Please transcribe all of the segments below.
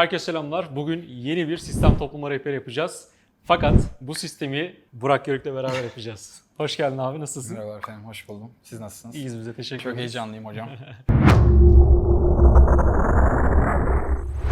Herkese selamlar. Bugün yeni bir sistem toplama rehberi yapacağız. Fakat bu sistemi Burak Yörük'le beraber yapacağız. Hoş geldin abi, nasılsın? Merhaba efendim, hoş buldum. Siz nasılsınız? İyiyiz bize, teşekkür Çok ederiz. heyecanlıyım hocam.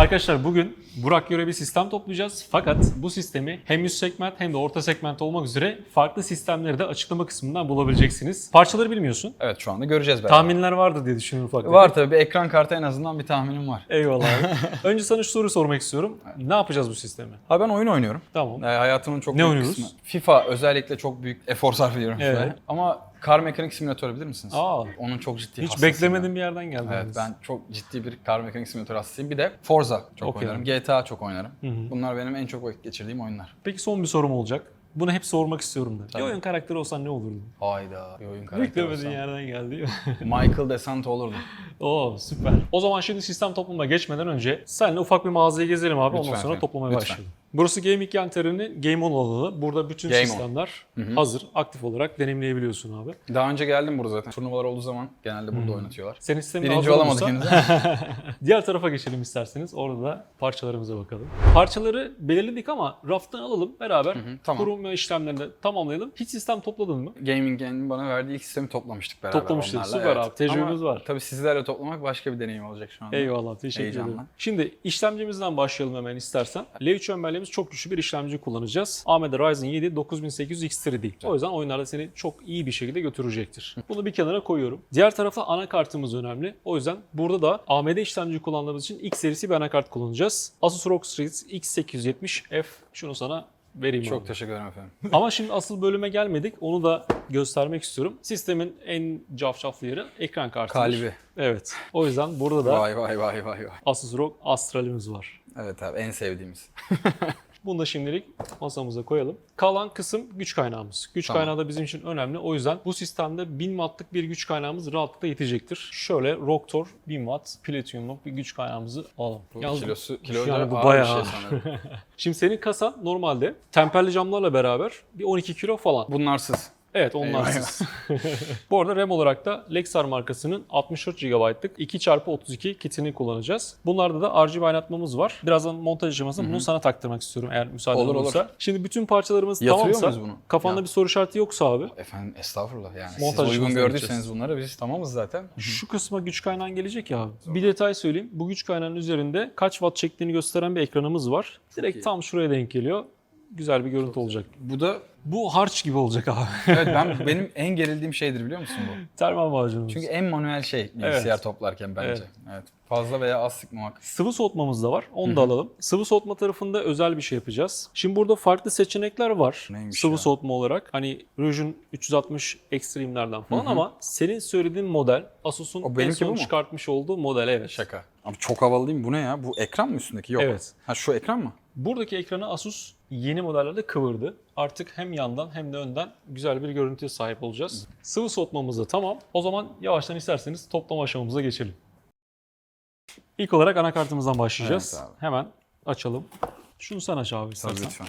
Arkadaşlar bugün Burak göre bir sistem toplayacağız. Fakat bu sistemi hem üst segment hem de orta segment olmak üzere farklı sistemleri de açıklama kısmından bulabileceksiniz. Parçaları bilmiyorsun. evet şu anda göreceğiz beraber. Tahminler vardır diye düşünüyorum ufak. Var tabii bir ekran kartı en azından bir tahminim var. Eyvallah. Önce sana şu soruyu sormak istiyorum. Ne yapacağız bu sistemi? Abi ben oyun oynuyorum. Tamam. Ee, hayatımın çok Ne büyük oynuyoruz? kısmı. FIFA özellikle çok büyük efor sarf ediyorum Evet. Ama kar mekanik simülatörü bilir misiniz? Aa, Onun çok ciddi hiç hastasıyım beklemediğim bir yerden geldi. ben. Evet yalnız. ben çok ciddi bir kar mekanik simülatör hastasıyım. Bir de Forza çok Okey. oynarım. GTA çok oynarım. hı. Bunlar benim en çok vakit geçirdiğim oyunlar. Peki son bir sorum olacak. Bunu hep sormak istiyorum da. Tabii. Bir oyun karakteri olsan ne olurdun? Hayda bir oyun karakteri Beklemediğin olsam. yerden geldi. Michael Desant olurdu. Oo süper. O zaman şimdi sistem toplamaya geçmeden önce seninle ufak bir mağazayı gezelim abi. Lütfen Ondan sonra efendim, toplamaya lütfen. başlayalım. Burası Gaming Yanteri'nin Game On alanı. Burada bütün Game On. sistemler hazır, aktif olarak deneyimleyebiliyorsun abi. Daha önce geldim burada zaten. Turnuvalar olduğu zaman genelde burada oynatıyorlar. Senin sistemin Birinci olamadık henüz. Diğer tarafa geçelim isterseniz. Orada da parçalarımıza bakalım. Parçaları belirledik ama raftan alalım beraber. tamam. Kurulma işlemlerini tamamlayalım. Hiç sistem topladın mı? Gaming'in bana verdiği ilk sistemi toplamıştık beraber Toplamıştık. onlarla. Süper abi, tecrübemiz Ama var. Tabii sizlerle toplamak başka bir deneyim olacak şu anda. Eyvallah teşekkür Heyecanla. ederim. Şimdi işlemcimizden başlayalım hemen istersen. L3 ömberliğimiz çok güçlü bir işlemci kullanacağız. AMD Ryzen 7 9800 X3D. O yüzden oyunlarda seni çok iyi bir şekilde götürecektir. Bunu bir kenara koyuyorum. Diğer tarafa anakartımız önemli. O yüzden burada da AMD işlemci kullandığımız için X serisi bir anakart kullanacağız. Asus ROG Strix X870F. Şunu sana vereyim Çok abi. teşekkür ederim efendim. Ama şimdi asıl bölüme gelmedik. Onu da göstermek istiyorum. Sistemin en cafcaflı yeri ekran kartıdır. Kalbi. Evet. O yüzden burada da Vay vay vay vay vay. Asus ROG Astral'imiz var. Evet abi en sevdiğimiz. Bunu da şimdilik masamıza koyalım. Kalan kısım güç kaynağımız. Güç Tamam. kaynağı da bizim için önemli. O yüzden bu sistemde 1000 wattlık bir güç kaynağımız rahatlıkla yetecektir. Şöyle Rocktor 1000 watt platinumluk bir güç kaynağımızı alalım. Bu Yalnız kilosu kiloyla yani bu bayağı bir şey sanırım. Şimdi senin kasa normalde temperli camlarla beraber bir 12 kilo falan. Bunlarsız. Evet onlarsız. Bu arada RAM olarak da Lexar markasının 64 GB'lık 2x32 kitini kullanacağız. Bunlarda da RGB aydınlatmamız var. Birazdan montaj aşamasında bunu sana taktırmak istiyorum eğer müsaade Olur, olursa. olur. Şimdi bütün parçalarımız Yatırıyor tamamsa bunu? kafanda Ya. bir soru işareti yoksa abi Efendim estağfurullah yani. Montaj Siz uygun gördüyseniz geçeceğiz. bunları biz tamamız zaten. şu kısma güç kaynağın gelecek ya abi. Bir detay söyleyeyim. Bu güç kaynağının üzerinde kaç watt çektiğini gösteren bir ekranımız var. Direkt tam şuraya denk geliyor. Güzel bir görüntü olacak. Bu da Bu harç gibi olacak abi. evet ben benim en gerildiğim şeydir biliyor musun bu? Termal macunumuz. Çünkü en manuel şey bilgisayar Evet. toplarken bence. Evet. Evet. Fazla veya az sıkmamak. Sıvı soğutmamız da var. Onu da alalım. Sıvı soğutma tarafında özel bir şey yapacağız. Şimdi burada farklı seçenekler var. Neymiş sıvı ya? soğutma olarak. Hani Rujon 360 Extreme'lerden falan ama senin söylediğin model Asus'un O en son çıkartmış olduğu model evet. Şaka. Abi çok havalı değil mi? Bu ne ya? Bu ekran mı üstündeki? Yok. Evet. Ha şu ekran mı? Buradaki ekranı Asus yeni modellerde kıvırdı. Artık hem yandan hem de önden güzel bir görüntüye sahip olacağız. Sıvı soğutmamız da tamam. O zaman yavaştan isterseniz toplama aşamamıza geçelim. İlk olarak anakartımızdan başlayacağız. Evet abi. Hemen açalım. Şunu sen aç abi Tabii istersen. lütfen.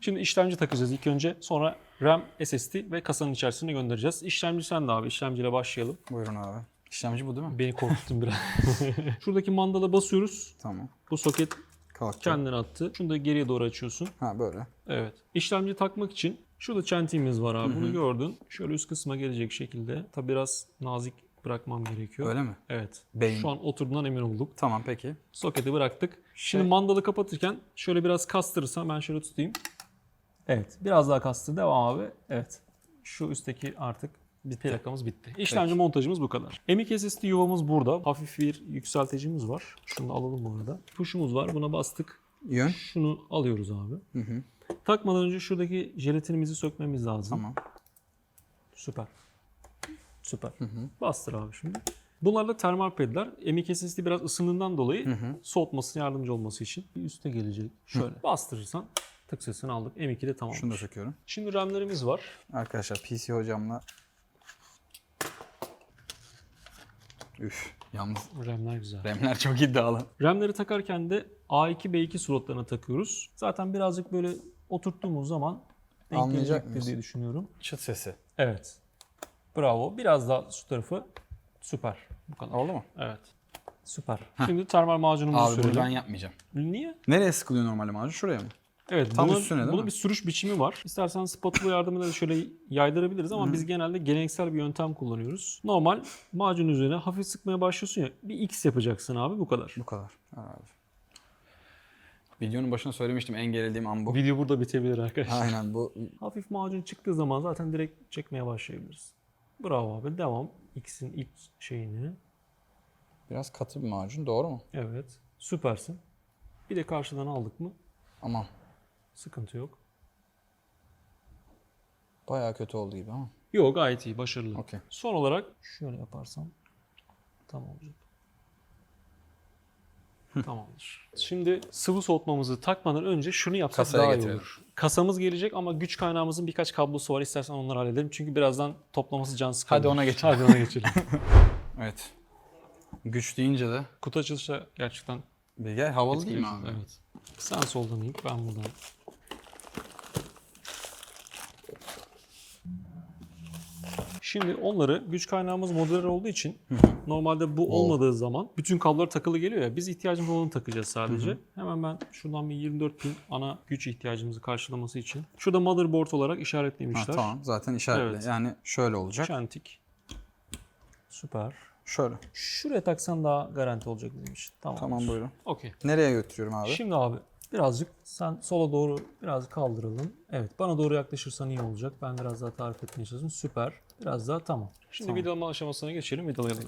Şimdi işlemci takacağız ilk önce. Sonra RAM, SSD ve kasanın içerisine göndereceğiz. İşlemci sen de abi. İşlemciyle başlayalım. Buyurun abi. İşlemci bu değil mi? Beni korkuttun biraz. Şuradaki mandala basıyoruz. Tamam. Bu soket Kalktı. kendini attı. Şunu da geriye doğru açıyorsun. Ha böyle. Evet. İşlemci takmak için şurada çentiğimiz var abi. Bunu gördün. Şöyle üst kısma gelecek şekilde. Tabi biraz nazik bırakmam gerekiyor. Öyle mi? Evet. Beyin. Şu an oturduğundan emin olduk. Tamam peki. Soketi bıraktık. Şimdi Şey- mandalı kapatırken şöyle biraz kastırırsam ben şöyle tutayım. Evet. Biraz daha kastır. Devam abi. Evet. Şu üstteki artık bir plakamız bitti. İşlemci montajımız bu kadar. M.2 SSD yuvamız burada. Hafif bir yükselticimiz var. Şunu da alalım bu arada. Tuşumuz var. Buna bastık. Yön. Şunu alıyoruz abi. Takmadan önce şuradaki jelatinimizi sökmemiz lazım. Tamam. Süper. Süper. Bastır abi şimdi. Bunlar da termal pedler. M.2 SSD biraz ısındığından dolayı soğutmasına yardımcı olması için bir üste gelecek. Şöyle bastırırsan tık sesini aldık. M2'de tamam. Şunu da söküyorum. Şimdi RAM'lerimiz var. Arkadaşlar PC hocamla Üf. Yalnız RAM'ler güzel. RAM'ler çok iddialı. RAM'leri takarken de A2, B2 slotlarına takıyoruz. Zaten birazcık böyle oturttuğumuz zaman denk Anlayacak gelecektir mıyız? diye düşünüyorum. Çıt sesi. Evet. Bravo. Biraz daha şu tarafı süper. Bu kadar. Oldu mu? Evet. Süper. Şimdi termal macunumuzu Abi bunu sürelim. ben yapmayacağım. Niye? Nereye sıkılıyor normalde macun? Şuraya mı? Evet, Tam buna, üstüne değil bunun mi? bir sürüş biçimi var. İstersen spatula yardımıyla da şöyle yaydırabiliriz ama biz genelde geleneksel bir yöntem kullanıyoruz. Normal macun üzerine hafif sıkmaya başlıyorsun ya, bir X yapacaksın abi bu kadar. Bu kadar. Abi. Videonun başına söylemiştim en gerildiğim an bu. Video burada bitebilir arkadaşlar. Aynen bu. Hafif macun çıktığı zaman zaten direkt çekmeye başlayabiliriz. Bravo abi, devam. X'in ilk şeyini. Biraz katı bir macun doğru mu? Evet, süpersin. Bir de karşıdan aldık mı Aman. Sıkıntı yok. Bayağı kötü oldu gibi ama. Yok gayet iyi, başarılı. Okey. Son olarak şöyle yaparsam tamam olacak. Tamamdır. Şimdi sıvı soğutmamızı takmadan önce şunu yapsak Kasaya daha iyi getirelim. olur. Kasamız gelecek ama güç kaynağımızın birkaç kablosu var. İstersen onları halledelim. Çünkü birazdan toplaması can sıkıcı. Hadi ona geçelim. Hadi ona geçelim. Evet. Güç deyince de Kutu açılışı gerçekten bir gel havalı değil mi etkileyici. abi? Evet. Sen soldan ilk, ben buradan. Şimdi onları güç kaynağımız modüler olduğu için normalde bu olmadığı zaman bütün kablolar takılı geliyor ya biz ihtiyacımız olanı takacağız sadece. Hemen ben şuradan bir 24 pin ana güç ihtiyacımızı karşılaması için. Şurada motherboard olarak Ha, işaretlemişler. tamam zaten işaretli. Evet. Yani şöyle olacak. Çentik. Süper. Şöyle. Şuraya taksan daha garanti olacak bizim için. Tamam. Tamam buyurun. Okey. Nereye götürüyorum abi? Şimdi abi birazcık sen sola doğru biraz kaldıralım. Evet bana doğru yaklaşırsan iyi olacak. Ben biraz daha tarif etmeye çalışıyorum. Süper. Biraz daha tamam. Şimdi Tamam. vidalama aşamasına geçelim. Vidalayalım.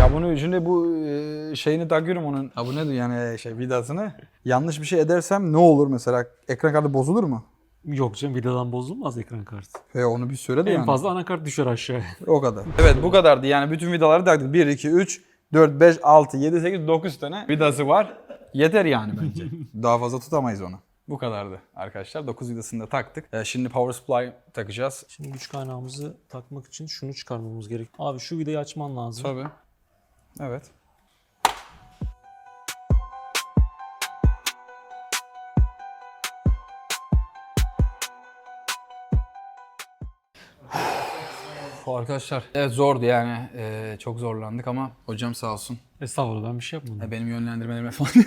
Ya bunu şimdi bu e, şeyini takıyorum onun. Ha bu nedir yani şey vidasını. Yanlış bir şey edersem ne olur mesela? Ekran kartı bozulur mu? Yok canım vidadan bozulmaz ekran kartı. He onu bir söyle de En yani. fazla anakart düşer aşağıya. O kadar. Evet bu kadardı yani bütün vidaları taktık. 1, 2, 3, 4, 5, 6, 7, 8, 9 tane vidası var. Yeter yani bence. Daha fazla tutamayız onu. Bu kadardı arkadaşlar. 9 vidasını da taktık. Ee, şimdi power supply takacağız. Şimdi güç kaynağımızı takmak için şunu çıkarmamız gerek. Abi şu vidayı açman lazım. Tabii. Evet. Arkadaşlar evet zordu yani Ee, çok zorlandık ama hocam sağ olsun Estağfurullah ben bir şey yapmadım. E, benim yönlendirmelerime falan.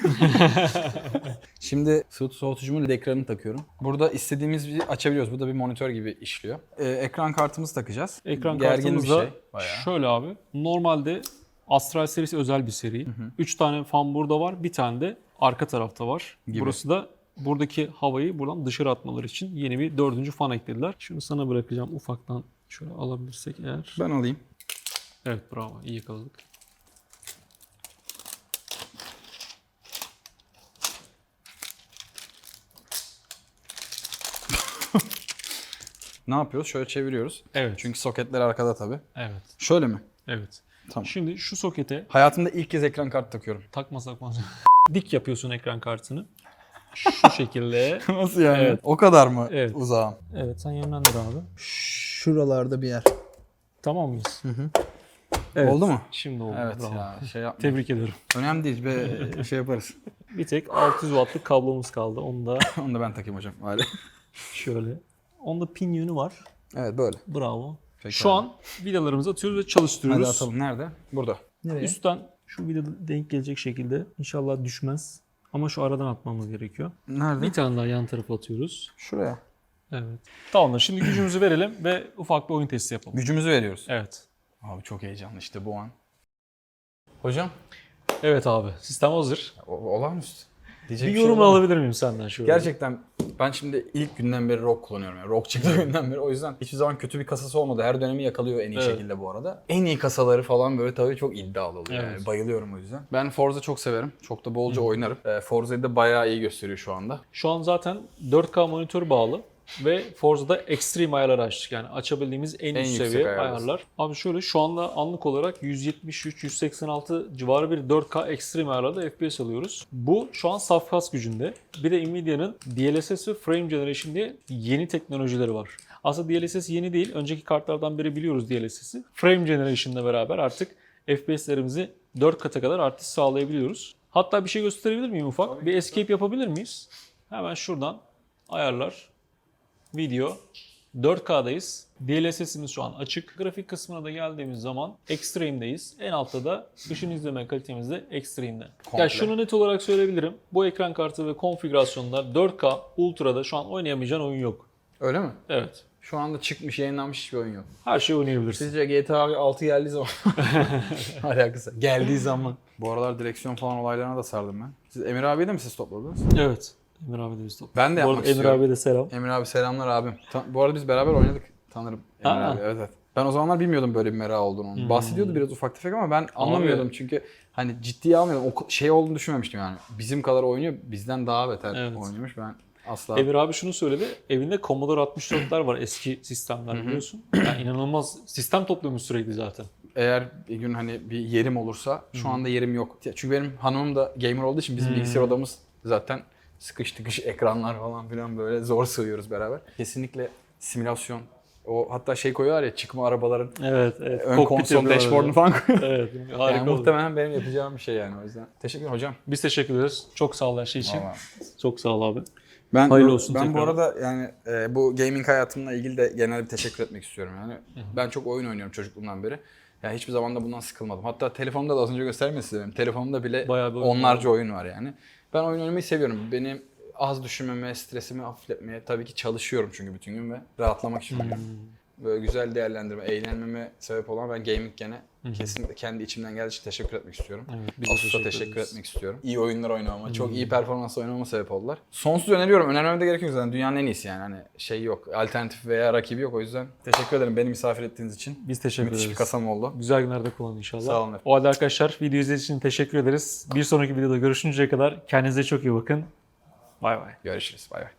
Şimdi sıvı soğutucumun LED ekranını takıyorum. Burada istediğimizi açabiliyoruz. Bu da bir monitör gibi işliyor. Ee, ekran kartımızı takacağız. Ekran Gergin bir kartımızda şey. Bayağı. şöyle abi. Normalde Astral serisi özel bir seri. 3 tane fan burada var. Bir tane de arka tarafta var. Gibi. Burası da buradaki havayı buradan dışarı atmaları için yeni bir dördüncü fan eklediler. Şunu sana bırakacağım ufaktan şöyle alabilirsek eğer. Ben alayım. Evet bravo iyi yakaladık. Ne yapıyoruz? Şöyle çeviriyoruz. Evet. Çünkü soketler arkada tabii. Evet. Şöyle mi? Evet. Tamam. Şimdi şu sokete Hayatımda ilk kez ekran kartı takıyorum. takmasak mı? Dik yapıyorsun ekran kartını. Şu şekilde. Nasıl yani? Evet. O kadar mı Evet. uzağım? Evet sen yönlendir abi. Şuralarda bir yer. Tamam mıyız? Oldu mu? Şimdi oldu. Evet bravo. ya şey yapma. Tebrik ederim. Önemli değil be şey yaparız. Bir tek 600 wattlık kablomuz kaldı. Onu da Onu da ben takayım hocam. Hadi. şöyle. Onda pin yönü var. Evet böyle. Bravo. Peki Şu abi. an vidalarımızı atıyoruz ve çalıştırıyoruz. Hadi atalım. Nerede? Burada. Nereye? Üstten şu vida denk gelecek şekilde inşallah düşmez. Ama şu aradan atmamız gerekiyor. Nerede? Bir tane daha yan tarafa atıyoruz. Şuraya. Evet. Tamamdır. Şimdi gücümüzü verelim ve ufak bir oyun testi yapalım. Gücümüzü veriyoruz. Evet. Abi çok heyecanlı işte bu an. Hocam. Evet abi. Sistem hazır. O, olağanüstü. Diyecek Bir şey yorum ama alabilir miyim senden şöyle? Gerçekten ben şimdi ilk günden beri rock kullanıyorum. Yani rock çıktığı günden beri. O yüzden hiçbir zaman kötü bir kasası olmadı. Her dönemi yakalıyor en iyi Evet. şekilde bu arada. En iyi kasaları falan böyle tabii çok iddialı oluyor. Evet. Yani bayılıyorum o yüzden. Ben Forza çok severim. Çok da bolca oynarım. Ee, Forza'yı da bayağı iyi gösteriyor şu anda. Şu an zaten 4K monitör bağlı ve Forza'da Extreme ayarları açtık. Yani açabildiğimiz en, En üst yüksek seviye ayarlar. ayarlar. Abi şöyle şu anda anlık olarak 173-186 civarı bir 4K Extreme ayarlarda FPS alıyoruz. Bu şu an saf kas gücünde. Bir de Nvidia'nın DLSS ve Frame Generation diye yeni teknolojileri var. Aslında DLSS yeni değil. Önceki kartlardan beri biliyoruz DLSS'i. Frame Generation'la beraber artık FPS'lerimizi 4 kata kadar artış sağlayabiliyoruz. Hatta bir şey gösterebilir miyim ufak? Bir escape yapabilir miyiz? Hemen şuradan ayarlar, video, 4K'dayız. DLSS'imiz şu an açık. Grafik kısmına da geldiğimiz zaman Extreme'deyiz. En altta da dışın izleme kalitemiz de Extreme'de. Komple. Ya şunu net olarak söyleyebilirim. Bu ekran kartı ve konfigürasyonlar 4K Ultra'da şu an oynayamayacağın oyun yok. Öyle mi? Evet. Şu anda çıkmış, yayınlanmış hiçbir oyun yok. Her şeyi oynayabilirsin. Sizce GTA 6 geldiği zaman alakası. Geldiği zaman. Bu aralar direksiyon falan olaylarına da sardım ben. Siz Emir abiye de mi siz topladınız? Evet. Emir abi de biz top. Ben de Bu yapmak arada Emir istiyorum. abiye de selam. Emir abi selamlar abim. Ta- bu arada biz beraber oynadık. Tanırım Emir Aa. abi. Evet evet. Ben o zamanlar bilmiyordum böyle bir merak olduğunu. onun. Bahsediyordu biraz ufak tefek ama ben anlamıyordum çünkü hani ciddiye almıyordum. O şey olduğunu düşünmemiştim yani. Bizim kadar oynuyor, bizden daha beter Evet. oynuyormuş. Ben asla Emir abi şunu söyledi. Evinde Commodore 64'ler var eski sistemler biliyorsun. Yani inanılmaz sistem topluyormuş sürekli zaten. eğer bir gün hani bir yerim olursa şu anda yerim yok. Çünkü benim hanımım da gamer olduğu için bizim bilgisayar odamız zaten sıkış tıkış ekranlar falan filan böyle zor sığıyoruz beraber. Kesinlikle simülasyon. O hatta şey koyuyorlar ya çıkma arabaların Evet, evet. ön Kokpit konsol dashboard'unu falan koyuyor. Evet, harika yani oldu. muhtemelen benim yapacağım bir şey yani o yüzden. Teşekkür ederim hocam. Biz teşekkür ederiz. Çok sağ ol her şey için. Vallahi. Çok sağ ol abi. Ben Hayırlı bu, olsun Ben bu tekrar. arada yani e, bu gaming hayatımla ilgili de genel bir teşekkür etmek istiyorum yani. Ben çok oyun oynuyorum çocukluğumdan beri. Yani hiçbir zaman da bundan sıkılmadım. Hatta telefonumda da az önce göstermeyi istedim. Telefonumda bile Bayağı oyun onlarca oyun var yani. Ben oyun oynamayı seviyorum. Benim az düşünmeme, stresimi hafifletmeye tabii ki çalışıyorum çünkü bütün gün ve rahatlamak için oynuyorum. Böyle güzel değerlendirme, eğlenmeme sebep olan ben gaming gene kesinlikle kendi içimden geldiği için teşekkür etmek istiyorum. Evet, biz teşekkür teşekkür ederiz. etmek istiyorum. İyi oyunlar oynamama, çok iyi performans oynamama sebep oldular. Sonsuz öneriyorum. Önermeme de gerek yok zaten. Dünyanın en iyisi yani. Hani şey yok. Alternatif veya rakibi yok. O yüzden teşekkür ederim beni misafir ettiğiniz için. Biz teşekkür Müthiş bir ederiz. kasam oldu. Güzel günlerde kullanın inşallah. Sağ olun efendim. O halde arkadaşlar video izlediğiniz için teşekkür ederiz. Bir sonraki videoda görüşünceye kadar kendinize çok iyi bakın. Bay bay. Görüşürüz. Bay bay.